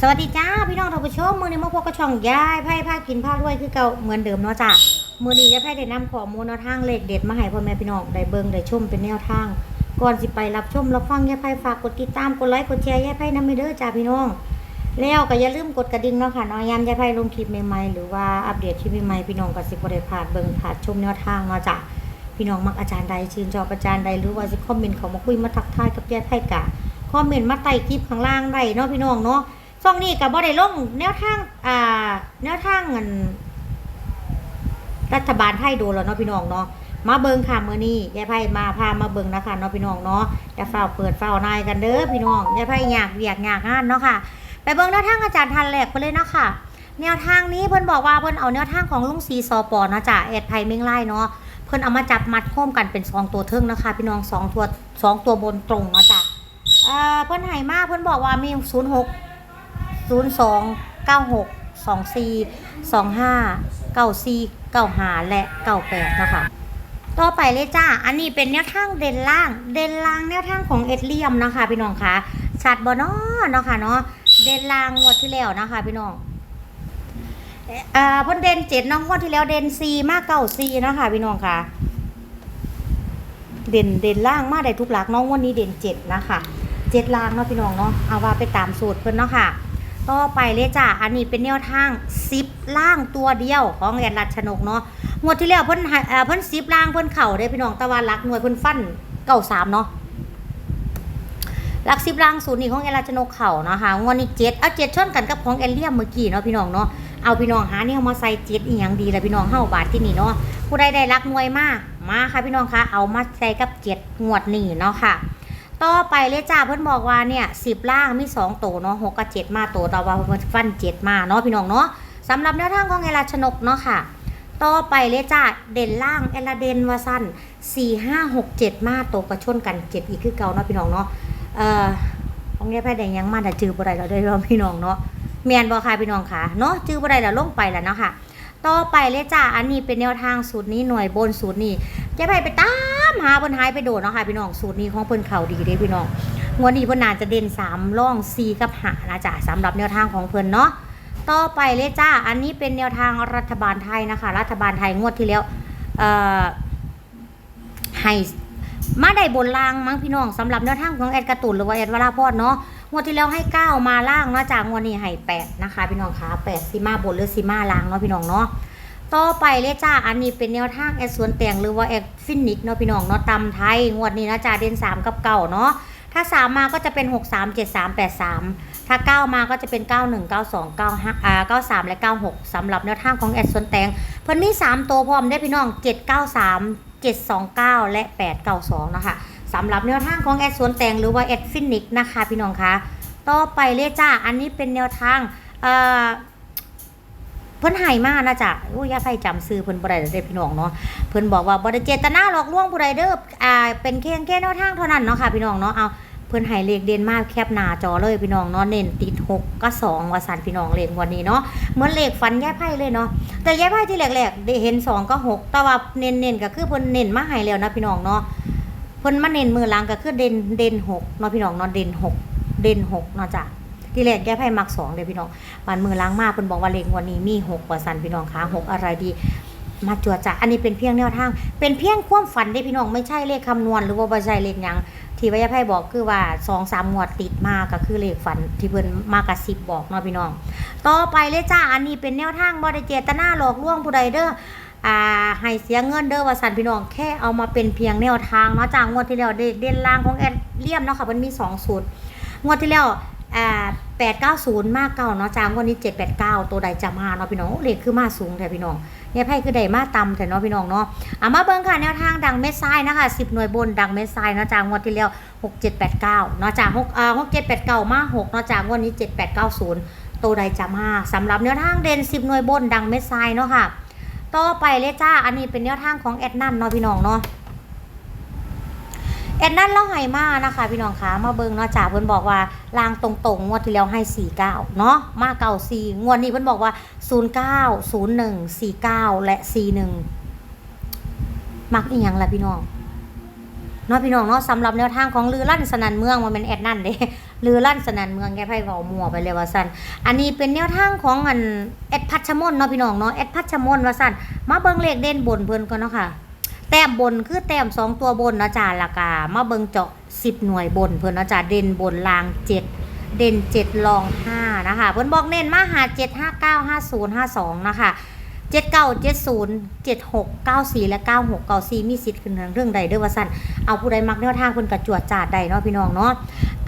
สวัสดีจ้าพี่น้องท่านผู้ชมมือนี้มาพบกับช่องยายไพ่ผ้ากินผ้ารวยคือเก่าเหมือนเดิมเนาะจ้ะมือนี้ยายไพ่ได้นำข้อมูลแนวทางเลขเด็ดมาให้พ่อแม่พี่น้องได้เบิ่งได้ชมเป็นแนวทาง ก่อนสิไปรับชมรับฟังยายไพ่ฝากกดติดตามกดไลค์กดแชร์ยายไพ่นำไปเด้อจ้าพี่น้อง แล้วก็อย่าลืมกดกระดิ่งเนาะค่ะนาะยามยายไพ่ลงคลิปใหม่ๆหรือว่าอัปเดตคลิปใหม่ๆพี่น้องก็สิบ่ได้พลาดเบิ่งพลาดชมแนวทางเนาะจ้ะพี่น้องมักอาจารย์ใดชื่นชอบอาจารย์ใดหรือว่าสิคอมเมนต์เขามาคุยมาทักทายกับยายไพ่กะคอมเมนต์มาใต้คลิปข้างล่างได้เนาะพี่น้องเนาะ ช่องนี้กับบ่ได้ลงแนวทางอ่าแนวทางเงินรัฐบาลไทยโดนแล้วเนาะพี่น้องเนาะมาเบิงค่ะมื้อนี้ยายไพ่มาพามาเบิงนะคะเนาะพี่น้องเนาะอย่าเฝ้าเปิดเฝ้านายกันเด้อพี่น้องยายไพ่อยากเวียกอยากงานเนาะค่ะ ไปเบิงแนวทางอาจารย์ทันแหลกไปเลยนะค่ะแนวทางนี้เพิ่นบอกว่าเพิ่นเอาแนวทางของลุงซีซอปอนะจ๊ะแอดไพ่เม้งไล่เนาะเพิ่นเอามาจับมัดโค้มกันเป็นสองตัวเทิงนะคะ พี่น้องสองตัวสองตัวบนตรงเนาะจ๊ะอ่าเพิ่นให้มากเพิ่นบอกว่ามีศูนย์หก 06 0 2 9 6 2 4 2 5 9 4 9 5และ98นะคะ ต่อไปเลยจ้า อันนี้เป็นแนวทางเด่นล่าง เด่นล่างแนวทางของเอ็ดเลียมนะคะ พี่น้องคะชัดบอนอเนาะค่ะเนาะ เด่นล่างงวดที่แล้วนะคะ พี่น้องเอ่อพ่นเด่นเจ็ดน้องงวดที่แล้วเด่นซีมากเก้าซีนะคะ พี่น้องค่ะเด่นเด่นล่างมาได้ทุกหลักน้องวันนี้เด่นเจ็ดนะคะเจ็ดล่างเนาะพี่น้องเนาะ เอาว่าไปตามสูตรเพิ่นเนาะค่ะ ต่อไปเลยจ้ะอันนี้เป็นแนวทางซิปล่างตัวเดียวของแอนรัชนกเนาะงวดที่แล้วเพิ่นเพิ่นซิปล่างเพิ่นเข่าได้พี่น้องตะวันรักหน่วยเพิ่นฟันเก้าสามเนาะหลักซิปล่างศูนย์นี่ของแอนรัชนกเข่านะคะงวดนี้เจ็ดเอาเจ็ดชนกันกับของแอนเลียมเมื่อกี้เนาะพี่น้องเนาะเอาพี่น้องหาเนี่ยมาใส่เจ็ดอีหยังดีละพี่น้องเฮาบาทที่นี่เนาะผู้ใดได้รักหน่วยมากมาค่ะพี่น้องคะเอามาใส่กับเจ็ดงวดนี่เนาะค่ะ ต่อไปเลยจ้าเพิ่นบอกว่าเนี่ยสิบล่างมีสองโตเนาะหกกับเจ็ดมาโตแต่ว่าเพิ่นฟันเจ็ดมาเนาะพี่น้องเนาะสำหรับแนวทางของเอลาชนกเนาะค่ะต่อไปเลยจ้าเด่นล่างเอลาเดนวาสันสี่ห้าหกเจ็ดมาโตกระชนกันเจ็ดอีกคือเก่าเนาะพี่น้องเนาะเอ่อของแย่แพ้แดงยังมาแต่จือบ่ได้เราได้รอพี่น้องเนาะเมียนบ่ค่ะพี่น้องค่ะเนาะจือบ่ได้แล้วลงไปแล้วเนาะค่ะ ต่อไปเลยจ้าอันนี้เป็นแนวทางสูตรนี้หน่วยบนสูตรนี้จะไปไปตามหาเพิ่นหายไปโดดเนาะค่ะพี่น้องสูตรนี้ของเพิ่นเข่าดีเด้พี่น้องงวดนี้เพิ่นน่าจะเด่น3ร่อง4กับ5นะจ๊ะสำหรับแนวทางของเพิ่นเนาะต่อไปเลยจ้าอันนี้เป็นแนวทางรัฐบาลไทยนะคะ รัฐบาลไทยงวดที่แล้วเอ่อให้มาได้บนล่างมั้งพี่น้องสำหรับแนวทางของแอดการ์ตูนหรือว่าแอดวราพอดเนาะ งวดที่แล้วให้9มาล่างเนาะจากงวดนี้ให้8นะคะพี่น้องคะ8ซีมาบนหรือซีมาล่างเนาะพี่น้องเนาะต่อไปเลยจ้าอันนี้เป็นแนวทางแอดสวนแต่งหรือว่าแอดฟินิกเนาะพี่น้องเนาะตำไทยงวดนี้นะจ้าเด่น3กับเก่าเนาะถ้า3มาก็จะเป็น6 3 7 3 8 3ถ้า9มาก็จะเป็น91 92 95อ่า93และ96สำหรับแนวทางของแอดสวนแต่งเพิ่นมี3ตัวพร้อมได้พี่น้อง793 729และ892นะคะ สำหรับแนวทางของแอดสวนแต่งหรือว่าแอดฟินิกนะคะพี่น้องคะต่อไปเลยจ้าอันนี้เป็นแนวทางเอ่อเพิ่นให้มากนะจ๊ะโอ้ยย่าไปจำซื้อเพิ่นบ่ได้เด้พี่น้องเนาะ เพิ่นบอกว่าบ่ได้เจตนาหลอกลวงผู้ใดเด้อ อ่า เป็นเพียงแค่แนวทางเท่านั้นเนาะค่ะพี่น้องเนาะ เอาเพิ่นให้เลขเด่นมากแคบหน้าจอเลยพี่น้องเนาะ เน้นติด6ก็2ว่าซั่นพี่น้องเลขวันนี้เนาะ เหมือนเลขฟันแย่ไพ่เลยเนาะ แต่แย่ไพ่ที่แรกๆได้เห็น2ก็6แต่ว่าเน้นๆก็คือเพิ่นเน้นมาให้แล้วนะพี่น้องเนาะ เพิ่นมาเน้นมือหลังก็คือเด่นเด่น6เนาะพี่น้องเนาะเด่น6เด่น6เนาะจ้ะที่แรกแก้ไพ่มักสองเลยพี่น้องปานมือล้างมากเพิ่นบอกว่าเลขวันนี้มีหกกว่าสันพี่น้องคะหกอะไรดีมาจัวจ้ะอันนี้เป็นเพียงแนวทาง เป็นเพียงความฝันได้พี่น้องไม่ใช่เลขคำนวณหรือว่าบ่ใช่เลขยังที่วิทยาไพ่บอกคือว่าสองสามงวดติดมาก็คือเลขฝันที่เพิ่นมากระซิบบอกเนาะพี่น้อง ต่อไปเลยจ้าอันนี้เป็นแนวทางบ่ได้เจตนาหลอกลวงผู้ใดเด้อ อ่าให้เสียเงินเด้อว่าสันพี่น้องแค่เอามาเป็นเพียงแนวทางเนาะจากงวดที่แล้วเดเด่นล่างของแอดเลี่ยมเนาะค่ะมันมีสองสูตรงวดที่แล้วอ่าแปดเก้าศูนย์มากเก่าเนาะจามวันนี้เจ็ดแปดเก้าตัวใดจะมาเนาะพี่น้องเลขคือมาสูงแต่พี่น้องเนี่ยไพ่คือใดมาต่ำแต่เนาะพี่น้องเนาะอ่ามาเบิ่งค่ะแนวทางดังเม็ดทรายนะคะสิบหน่วยบนดังเม็ดทรายเนาะจางวดที่แล้วหกเจ็ดแปดเก้าเนาะจากหกอ่าหกเจ็ดแปดเก้ามาหกเนาะจางวันนี้เจ็ดแปดเก้าศูนย์ตัวใดจะมาสำหรับแนวทางเด่นสิบหน่วยบนดังเม็ดทรายเนาะค่ะ ต่อไปเลยจ้า อันนี้เป็นแนวทางของแอดนันเนาะพี่น้องเนาะแอดนั่นเล่าให้มานะคะ พี่น้องคะมาเบิงเนาะจ่าเพิ่นบอกว่าลางตรงๆงวดที่แล้วให้49เนาะมาเก่า4งวดนี้เพิ่นบอกว่า09 01 49และ41มักอีหยังล่ะพี่น้องเนาะพี่น้องเนาะสำหรับแนวทางของลือลั่นสนันเมืองมันเป็นแอดนั่นเด้ หรือลั่นสนันเมืองแกไพ่เว้ามัวไปเลยว่าซั่นอันนี้เป็นแนวทางของอันแอดพัชมนเนาะพี่น้องเนาะแอดพัชมนว่าซั่นมาเบิ่งเลขเด่นบนเพิ่นก่อนเนาะค่ะ แต้มบนคือแต้มสองตัวบนนะจ๊ะราคามาเบิ่งเจาะ10หน่วยบนเพิ่นนะจ๊ะเด่นบนลาง7เด่น7รอง5นะคะเพิ่นบอกเน้นมาหา7 5 9 5 0 5 2นะคะ 79 70 76 94และ96 94มีสิทธิ์ขึ้นทางเรื่องใดเด้อว่าซั่นเอาผู้ใดมักแนวทางเพิ่นก็จวดจาดได้เนาะพี่น้องเนาะ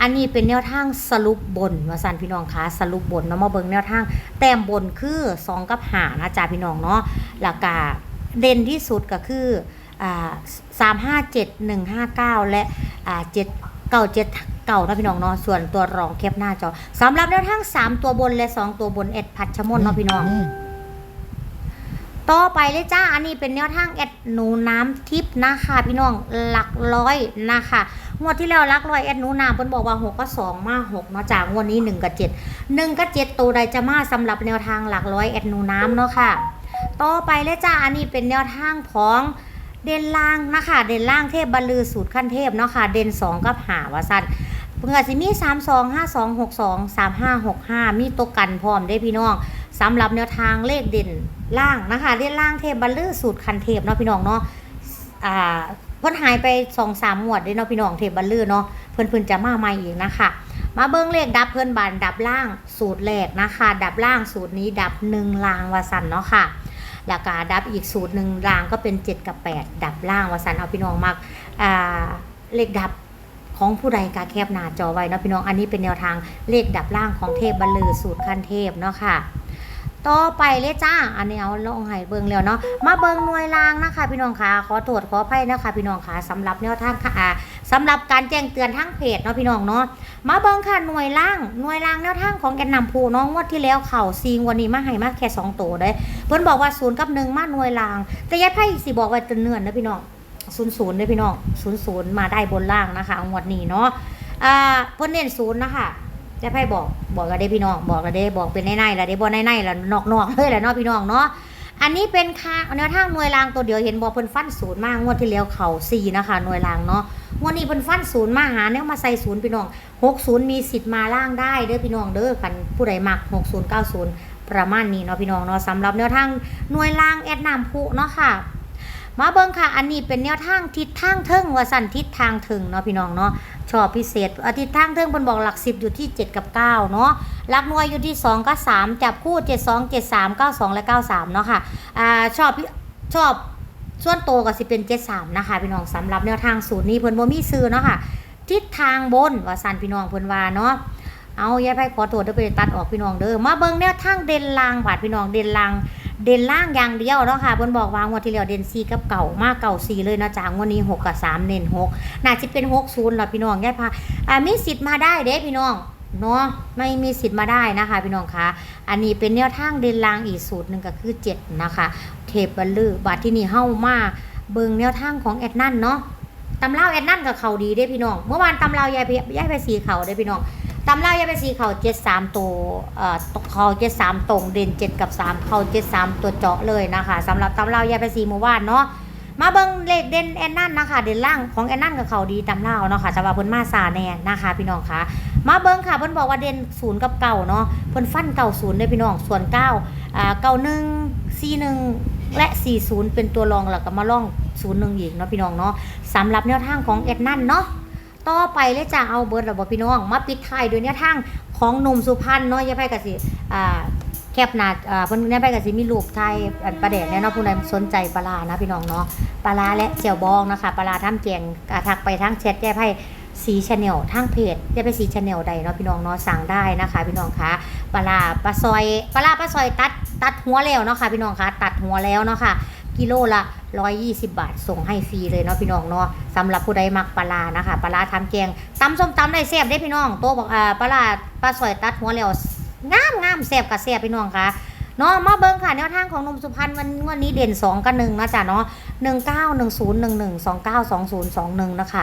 อันนี้เป็นแนวทางสรุปบนว่าซั่นพี่น้องคะสรุปบนเนาะมาเบิ่งแนวทางแต้มบนคือ2กับ5นะจ๊ะพี่น้องเนาะแล้วก็เด่นที่สุดก็คืออ่าสามห้าเจ็ดหนึ่งห้าเก้าและอ่าเจ็ดเก้าเจ็ดเก่านะพี่น้องเนาะส่วนตัวรองแคปหน้าจอสำหรับแนวทางสามตัวบนและสองตัวบนเอ็ดพัดชะมนเนาะพี่น้อง ต่อไปเลยจ้า อันนี้เป็นแนวทางแอดหนูน้ำทิพย์นะคะพี่น้องหลักร้อยนะคะงวดที่แล้วหลักร้อยแอดหนูน้ำเพิ่นบอกว่าหกก็สองมาหกเนาะจ้างวดนี้หนึ่งกับเจ็ดหนึ่งกับเจ็ดตัวใดจะมาสำหรับแนวทางหลักร้อยแอดหนูน้ำเนาะค่ะ ต่อไปเลยจ้า อันนี้เป็นแนวทางของเด่นล่างนะคะ เด่นล่างเทพบรรลือสูตรขั้นเทพเนาะค่ะ เด่นสองกับหาวาสันเพื่อสิมีสามสองห้าสองหกสองสามห้าหกห้ามีตัวกันพร้อมได้พี่น้อง สำหรับแนวทางเลขเด่นล่างนะคะเด่นล่างเทพบรรลือสูตรคันเทพเนาะพี่น้องเนาะอ่าเพิ่นหายไปสองสามหมวดด้เนาะพี่น้องเทพบรรลือเนาะเพิ่นเพิ่นจะมาใหม่อีกนะคะมาเบิ้งเลขดับเพิ่อนบานดับล่างสูตรแรกนะคะ ดับล่างสูตรนี้ดับหนึ่งลางวาสันเนาะค่ะแล้วก็ดับอีกสูตรหนึ่งลางก็เป็น 7 กับ 8 ดับล่างวาสันเอาพี่น้องมักอ่าเลขดับของผู้ใดกาแคบหน้าจอไว้เนาะพี่น้องอันนี้เป็นแนวทางเลขดับล่างของเทพบรรลือสูตรขั้นเทพเนาะค่ะ ต่อไปเลยจ้า อันนี้เอาลงให้เบิ่งแล้วเนาะ มาเบิ่งหน่วยรางนะคะ พี่น้องคะขอตรวจขออภัยนะคะ พี่น้องคะสำหรับแนวทางค่ะอ่าสำหรับการแจ้งเตือนทางเพจเนาะพี่น้องเนาะ มาเบิ่งค่ะหน่วยล่าง หน่วยล่างแนวทางของแกนนำภูน้องงวดที่แล้วเข่าซีงวันนี้มาให้มาแค่2ตัวเด้เพิ่นบอกว่า0กับ1มาหน่วยล่าง แต่ยายไพ่สิบอกว่าจะเนื่อนนะพี่น้อง00เด้อพี่น้อง00มาได้บนล่างนะคะงวดนี้เนาะอ่าเพิ่นเน้นศูนย์นะคะ ยายไพ่บอกบอกกันเด้พี่น้องบอกกันเด้บอกเป็นในๆแล้วเด้บ่ในๆแล้วนอกๆเลยแหละนาะพี่น้องเนาะอันนี้เป็นค่าแนวทางหน่วยรางตัวเดียวเห็นบอกเพิ่นฟันศูนย์มากงวดที่แล้วเข่าสี่นะคะหน่วยรางเนาะงวดนี้เพิ่นฟันศูนย์มาหาแนวมาใส่ศูนย์พี่น้องหกศูนย์มีสิทธิ์มาล่างได้เด้อพี่น้องเด้อกันผู้ใดมักหกศูนย์เก้าศูนย์ประมาณนี้เนาะพี่น้องเนาะสำหรับแนวทางหน่วยรางแอดน้ำพุเนาะค่ะมาเบิ่งค่ะ อันนี้เป็นแนวทางทิศทางเทิงว่าสันทิศทางถึงเนาะพี่น้องเนาะ ชอบพิเศษอาทิศทางเทิงเพิ่นบอกหลักสิบอยู่ที่ 7 กับ 9 เนาะหลักหน่วยอยู่ที่ 2 กับ 3 จับคู่ 7 2 7 3 9 2 และ 93 เนาะค่ะอ่าชอบชอบส่วนโตวก็สิเป็น73 นะคะพี่น้องสำหรับแนวทางสูตรนี้เพิ่นบ่มีซื้อเนาะค่ะทิศทางบนว่าสันพี่น้องเพิ่นว่าเนาะเอายายไผขอโทษเด้อไปตัดออกพี่น้องเด้อมาเบิ่งแนวทางเด่นลางบาดพี่น้องเด่นลาง เด่นล่างอย่างเดียวเนาะค่ะเพิ่นบอกวางวันที่แล้วเด่น4กับเก่ามากเก่า4เลยนะจ๊ะงวดนี้6กับ3เน้น6น่าจะเป็น60ล่ะพี่น้องยายพาอ่ามีสิทธิ์มาได้เด้พี่น้องเนาะไม่มีสิทธิ์มาได้นะคะพี่น้องคะอันนี้เป็นแนวทางเด่นล่างอีกสูตรหนึ่งก็คือ7นะคะ เทปบัลลือบาดที่นี่เฮ้ามาเบิงแนวทางของแอดนั่นเนาะตำเล่าแอดนั่นกับเขาดีเด้พี่น้อง เมื่อวานตำเล่ายายไปยายไปสีเขาเด้พี่น้อง ตำเล่ายาไปสีเขาเจ็ดสามตัวเอ่อเขาเจ็ดสามตรงเด่นเจ็ดกับสามเขาเจ็ดสามตัวเจาะเลยนะคะสำหรับตำเล่ายาไปสีเมื่อวานเนาะมาเบิ้งเลขเด่นแอนนั่นนะคะเด่นล่างของแอนนั่นกับเขาดีตำเล่าเนาะค่ะสำหรับเพิ่นมาซาแน่นะคะ พี่น้องคะมาเบิ้งค่ะเพิ่นบอกว่าเด่นศูนย์กับเก่าเนาะเพิ่นฟันเก่าศูนย์เลยพี่น้องส่วนเก้าอ่าเก้าหนึ่งสี่หนึ่งและสี่ศูนย์เป็นตัวรองแล้วก็มาล่องศูนย์หนึ่งอีกเนาะพี่น้องเนาะสำหรับแนวทางของแอนนั่นเนาะ ต่อไปเลยจ้าเอาเบิร์ดระบบพี่น้อง มาปิดท้ายด้วยเนี่ยทางของหนุ่มสุพรรณเนาะยายไพ่กสิอ่าแคบหนาอ่าเพิ่นยายไพ่กสิมีรูปไทยอันประเด็นเนี่ยเนาะผู้ใดสนใจปลานะพี่น้องเนาะปลาและเจียวบองนะคะปลาท่ามแจงทักไปทางแชทยายไพ่สีชาแนลทางเพจยายไพ่สีชาแนลใดเนาะพี่น้องเนาะสั่งได้นะคะ พี่น้องคะปลาปลาซอยปลาร้าปลาซอยตัดตัดหัวแล้วเนาะค่ะพี่น้องคะตัดหัวแล้วเนาะค่ะกิโลละ 120 บาท ส่งให้ฟรีเลยเนาะพี่น้องเนาะสำหรับผู้ใดมักปลานะคะ ปลาร้าทำแกงตำส้มตำได้แซ่บได้พี่น้อง โตบอกอ่าปลาปลาสอยตัดหัวแล้วงามงามแซ่บกับแซ่บพี่น้องค่ะเนาะมาเบิ่งค่ะแนวทางของนมสุพรรณวันวันนี้เด่น 2 กับ1นะจ๊ะเนาะ191011292021 นะคะ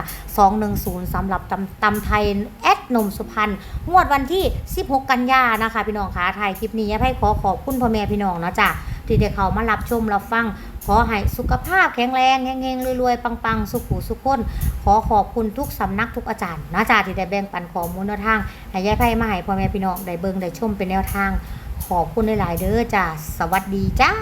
210สำหรับตำตำไทยแอดนมสุพรรณงวดวันที่ 16 กันยานะคะ พี่น้องคะถ่ายคลิปนี้ให้ขอขอบคุณพ่อแม่พี่น้องนะจ้ะที่ได้เขามารับชมรับฟัง ขอให้สุขภาพแข็งแรงเฮงๆรวยๆ ปังๆ สุขหูสุขคน ขอขอบคุณทุกสำนักทุกอาจารย์นะจ๊ะที่ได้แบ่งปันข้อมูลแนวทางให้ยายไพ่มาให้พ่อแม่พี่น้องได้เบิ่งได้ชมเป็นแนวทาง ขอบคุณหลายๆเด้อจ้าสวัสดีจ้า